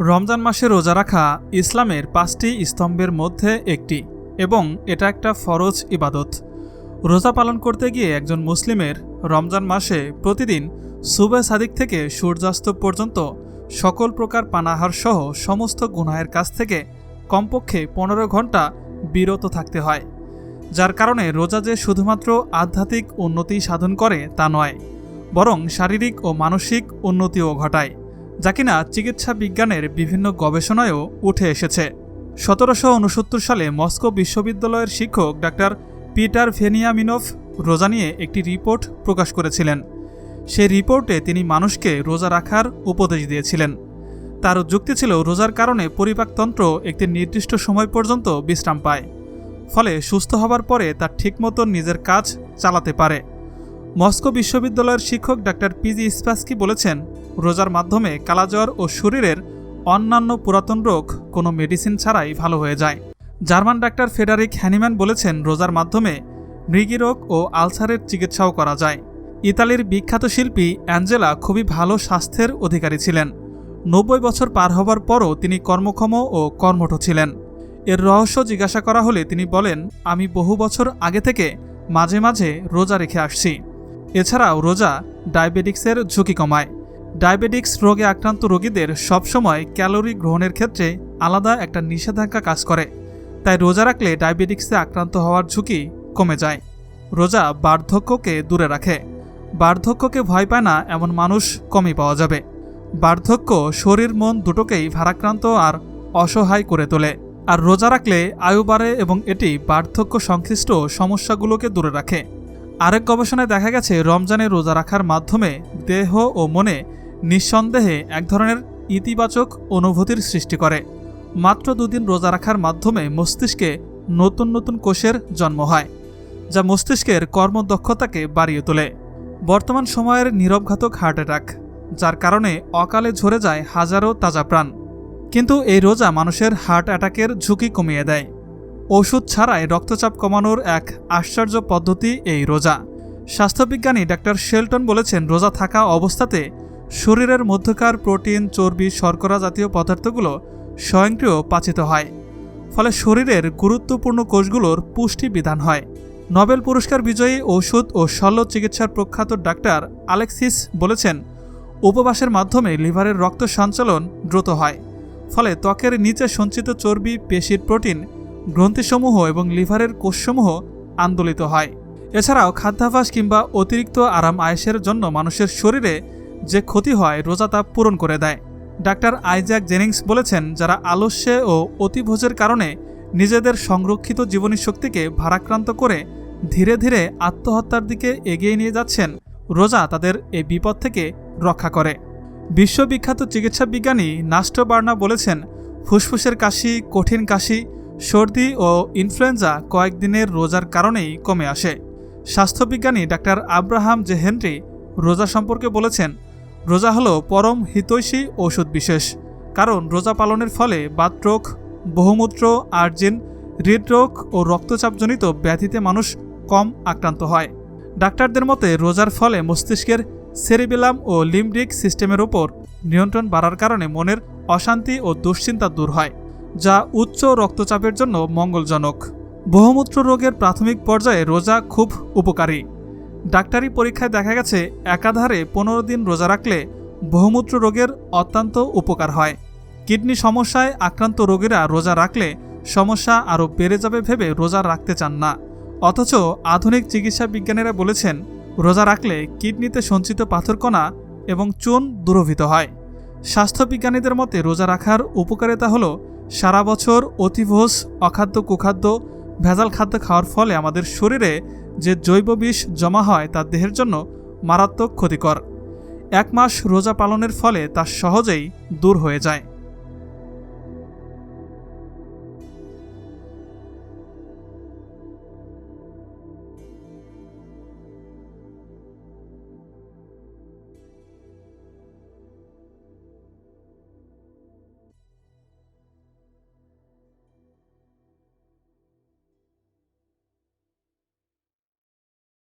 রমজান মাসে রোজা রাখা ইসলামের পাঁচটি স্তম্ভের মধ্যে একটি, এবং এটা একটা ফরজ ইবাদত। রোজা পালন করতে গিয়ে একজন মুসলিমের রমজান মাসে প্রতিদিন সুবে সাদিক থেকে সূর্যাস্ত পর্যন্ত সকল প্রকার পানাহার সহ সমস্ত গুনাহের কাছ থেকে কমপক্ষে পনেরো ঘণ্টা বিরত থাকতে হয়, যার কারণে রোজা যে শুধুমাত্র আধ্যাত্মিক উন্নতি সাধন করে তা নয়, বরং শারীরিক ও মানসিক উন্নতিও ঘটায়। যা কিনা চিকিৎসা বিজ্ঞানের বিভিন্ন গবেষণায়ও উঠে এসেছে। সতেরোশো উনসত্তর সালে মস্কো বিশ্ববিদ্যালয়ের শিক্ষক ডাক্তার পিটার ভেনিয়ামিনভ রোজা নিয়ে একটি রিপোর্ট প্রকাশ করেছিলেন। সেই রিপোর্টে তিনি মানুষকে রোজা রাখার উপদেশ দিয়েছিলেন। তার যুক্তি ছিল রোজার কারণে পরিপাকতন্ত্র একটি নির্দিষ্ট সময় পর্যন্ত বিশ্রাম পায়, ফলে সুস্থ হবার পরে তার ঠিকমতো নিজের কাজ চালাতে পারে। মস্কো বিশ্ববিদ্যালয়ের শিক্ষক ডাক্তার পিজি স্পাসকি বলেছেন রোজার মাধ্যমে কালাজ্বর ও শরীরের অন্যান্য পুরাতন রোগ কোনো মেডিসিন ছাড়াই ভালো হয়ে যায়। জার্মান ডাক্তার ফেডারিক হ্যানিম্যান বলেছেন, রোজার মাধ্যমে মৃগীরোগ ও আলসারের চিকিৎসাও করা যায়। ইতালির বিখ্যাত শিল্পী অ্যাঞ্জেলা খুবই ভালো স্বাস্থ্যের অধিকারী ছিলেন। নব্বই বছর পার হবার পরও তিনি কর্মক্ষম ও কর্মঠ ছিলেন। এর রহস্য জিজ্ঞাসা করা হলে তিনি বলেন, আমি বহু বছর আগে থেকে মাঝে মাঝে রোজা রেখে আসছি। এছাড়াও রোজা ডায়াবেটিক্সের ঝুঁকি কমায়। ডায়াবেটিক্স রোগে আক্রান্ত রোগীদের সবসময় ক্যালোরি গ্রহণের ক্ষেত্রে আলাদা একটা নিষেধাজ্ঞা কাজ করে। তাই রোজা রাখলে ডায়াবেটিক্সে আক্রান্ত হওয়ার ঝুঁকি কমে যায়। রোজা বার্ধক্যকে দূরে রাখে। বার্ধক্যকে ভয় পায় না এমন মানুষ কমই পাওয়া যাবে। বার্ধক্য শরীর, মন দুটোকেই ভারাক্রান্ত আর অসহায় করে তোলে। আর রোজা রাখলে আয়ু বাড়ে এবং এটি বার্ধক্য সংশ্লিষ্ট সমস্যাগুলোকে দূরে রাখে। আরেক গবেষণায় দেখা গেছে, রমজানে রোজা রাখার মাধ্যমে দেহ ও মনে নিঃসন্দেহে এক ধরনের ইতিবাচক অনুভূতির সৃষ্টি করে। মাত্র দুদিন রোজা রাখার মাধ্যমে মস্তিষ্কে নতুন নতুন কোষের জন্ম হয়, যা মস্তিষ্কের কর্মদক্ষতাকে বাড়িয়ে তোলে। বর্তমান সময়ের নীরবঘাতক হার্ট অ্যাটাক, যার কারণে অকালে ঝরে যায় হাজারো তাজা প্রাণ। কিন্তু এই রোজা মানুষের হার্ট অ্যাটাকের ঝুঁকি কমিয়ে দেয়। ওষুধ ছাড়াই রক্তচাপ কমানোর এক আশ্চর্য পদ্ধতি এই রোজা। স্বাস্থ্যবিজ্ঞানী ডাক্তার শেলটন বলেছেন, রোজা থাকা অবস্থাতে শরীরের মধ্যকার প্রোটিন, চর্বি, শর্করা জাতীয় পদার্থগুলো স্বয়ংক্রিয় পাচিত হয়। ফলে শরীরের গুরুত্বপূর্ণ কোষগুলোর পুষ্টি বিধান হয়। নোবেল পুরস্কার বিজয়ী ঔষধ ও শল্য চিকিৎসার প্রখ্যাত ডাক্তার আলেক্সিস বলেছেন, উপবাসের মাধ্যমে লিভারের রক্ত সঞ্চালন দ্রুত হয়। ফলে ত্বকের নিচে সঞ্চিত চর্বি, পেশির প্রোটিন, গ্রন্থিসমূহ এবং লিভারের কোষসমূহ আন্দোলিত হয়। এছাড়াও খাদ্যাভ্যাস কিংবা অতিরিক্ত আরাম আয়েসের জন্য মানুষের শরীরে যে ক্ষতি হয় রোজা তা পূরণ করে দেয়। ডাক্তার আইজ্যাক জেনিংস বলেছেন, যারা আলস্যে ও অতিভোজের কারণে নিজেদের সংরক্ষিত জীবনী শক্তিকে ভারাক্রান্ত করে ধীরে ধীরে আত্মহত্যার দিকে এগিয়ে নিয়ে যাচ্ছেন, রোজা তাদের এই বিপদ থেকে রক্ষা করে। বিশ্ববিখ্যাত চিকিৎসা বিজ্ঞানী নাস্টো বার্না বলেছেন, ফুসফুসের কাশি, কঠিন কাশি, সর্দি ও ইনফ্লুয়েঞ্জা কয়েকদিনের রোজার কারণেই কমে আসে। স্বাস্থ্যবিজ্ঞানী ডাক্তার আব্রাহাম জে হেনরি রোজা সম্পর্কে বলেছেন রোজা হলো পরম হিতৈষী ঔষধ বিশেষ, কারণ রোজা পালনের ফলে বাতরোগ বহুমূত্র, আর্জিন, হৃদরোগ ও রক্তচাপজনিত ব্যাধিতে মানুষ কম আক্রান্ত হয়। ডাক্তারদের মতে, রোজার ফলে মস্তিষ্কের সেরিবেলাম ও লিমব্রিক সিস্টেমের উপর নিয়ন্ত্রণ বাড়ার কারণে মনের অশান্তি ও দুশ্চিন্তা দূর হয়, যা উচ্চ রক্তচাপের জন্য মঙ্গলজনক। বহুমূত্র রোগের প্রাথমিক পর্যায়ে রোজা খুব উপকারী। ডাক্তারি পরীক্ষায় দেখা গেছে, একাধারে পনেরো দিন রোজা রাখলে বহুমূত্র রোগের অত্যন্ত উপকার হয়। কিডনি সমস্যায় আক্রান্ত রোগীরা রোজা রাখলে সমস্যা আরও বেড়ে যাবে ভেবে রোজা রাখতে চান না। অথচ আধুনিক চিকিৎসা বিজ্ঞানীরা বলেছেন, রোজা রাখলে কিডনিতে সঞ্চিত পাথরকণা এবং চুন দূরভূত হয়। স্বাস্থ্যবিজ্ঞানীদের মতে রোজা রাখার উপকারিতা হল, সারা বছর অতিভোজ, অখাদ্য, কুখাদ্য, ভেজাল খাদ্য খাওয়ার ফলে আমাদের শরীরে যে জৈব বিষ জমা হয় তার দেহের জন্য মারাত্মক ক্ষতিকর। এক মাস রোজা পালনের ফলে তা সহজেই দূর হয়ে যায়।